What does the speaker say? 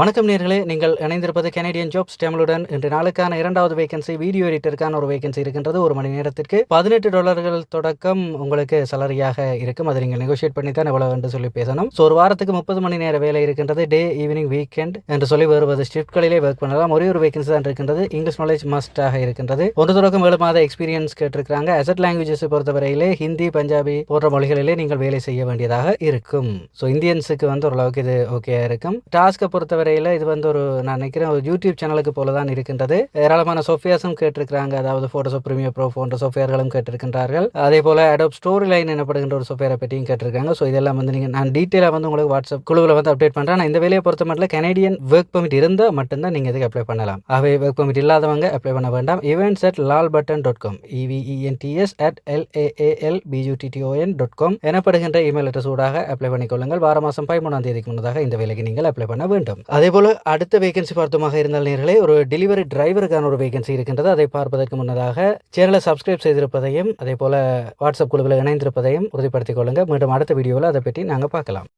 வணக்கம் நேர்களே நீங்கள் இணைந்திருப்பது கனேடியன் ஜாப்ஸ் டேமலுடன் இன்று நாளுக்கான இரண்டாவது வேகன்சி வீடியோ எடிட்டருக்கான ஒரு வேகன்சி இருக்கின்றது. ஒரு மணி நேரத்திற்கு பதினெட்டு டாலர்கள் தொடக்கம் உங்களுக்கு சலரியாக இருக்கும். அதை நீங்கள் நெகோஷியேட் பண்ணி தான் எவ்வளவு என்று சொல்லி பேசணும். ஸோ ஒரு வாரத்துக்கு முப்பது மணி நேர வேலை இருக்கின்றது. டே ஈவினிங் வீக்கெண்ட் என்று சொல்லி வருவது ஷிஃப்ட்களிலே ஒர்க் பண்ணலாம். ஒரே ஒரு வேகன்சி தான் இருக்கின்றது. இங்கிலீஷ் நாலேஜ் மஸ்டாக இருக்கின்றது. ஒன்று தொடக்கம் ஏழு மாத எக்ஸ்பீரியன்ஸ் கேட்டிருக்கிறாங்க. அசட் லாங்குவேஜஸ் பொறுத்தவரையிலே ஹிந்தி பஞ்சாபி போன்ற மொழிகளிலே நீங்கள் வேலை செய்ய வேண்டியதாக இருக்கும். ஸோ இந்தியன்ஸுக்கு வந்து ஓரளவுக்கு இது ஓகே இருக்கும். டாஸ்க்கை வரையில் இது வந்து ஒரு நான் நினைக்கிறேன் ஒரு யூடியூப் சேனலுக்கு போல தான் இருக்கின்றது. ஏராளமான சோஃபியாஸும் கேட்டிருக்கிறாங்க. அதாவது ஃபோட்டோஷாப் ப்ரீமியர் ப்ரோ போன்ற சாஃப்ட்வேர்களும் கேட்டிருக்கின்றார்கள். அதே போல் அடோப் ஸ்டோரி லைன் எனப்படுகின்ற ஒரு சாஃப்ட்வேரை பற்றியும் கேட்டிருக்காங்க. ஸோ இதெல்லாம் வந்து நீங்கள் நான் டீட்டெயிலாக வந்து உங்களுக்கு வாட்ஸ்அப் குழுவில் வந்து அப்டேட் பண்ணுறேன் நான் இந்த வேலையை பொறுத்த மட்டும் கனேடியன் ஒர்க் பர்மிட் இருந்தால் மட்டும்தான் நீங்கள் இதுக்கு அப்ளை பண்ணலாம். ஆகவே ஒர்க் பர்மிட் இல்லாதவங்க அப்ளை பண்ண வேண்டாம். Events at Lal button dot com E V E N T S at L A A L B U T T O N dot com எனப்படுகின்ற இமெயில் அட்ரஸ் ஊடாக apply பண்ணிக்கொள்ளுங்கள். வார மாதம் பதிமூணாம் தேதிக்கு முன்னதாக இந்த வேலைக்கு நீங்கள் அப்ளை பண்ண வேண்டும். அதே போல் அடுத்த வேகன்சி பார்த்தோமாக இருந்தால் நேர்களே ஒரு டெலிவரி டிரைவருக்கான ஒரு வேகன்சி இருக்கின்றது. அதை பார்ப்பதற்கு முன்னதாக சேனலை சப்ஸ்கிரைப் செய்திருப்பதையும் அதே போல் வாட்ஸ்அப் குழுவில் இணைந்திருப்பதையும் உறுதிப்படுத்திக் கொள்ளுங்கள். மீண்டும் அடுத்த வீடியோவில் அதை பற்றி நாங்கள் பார்க்கலாம்.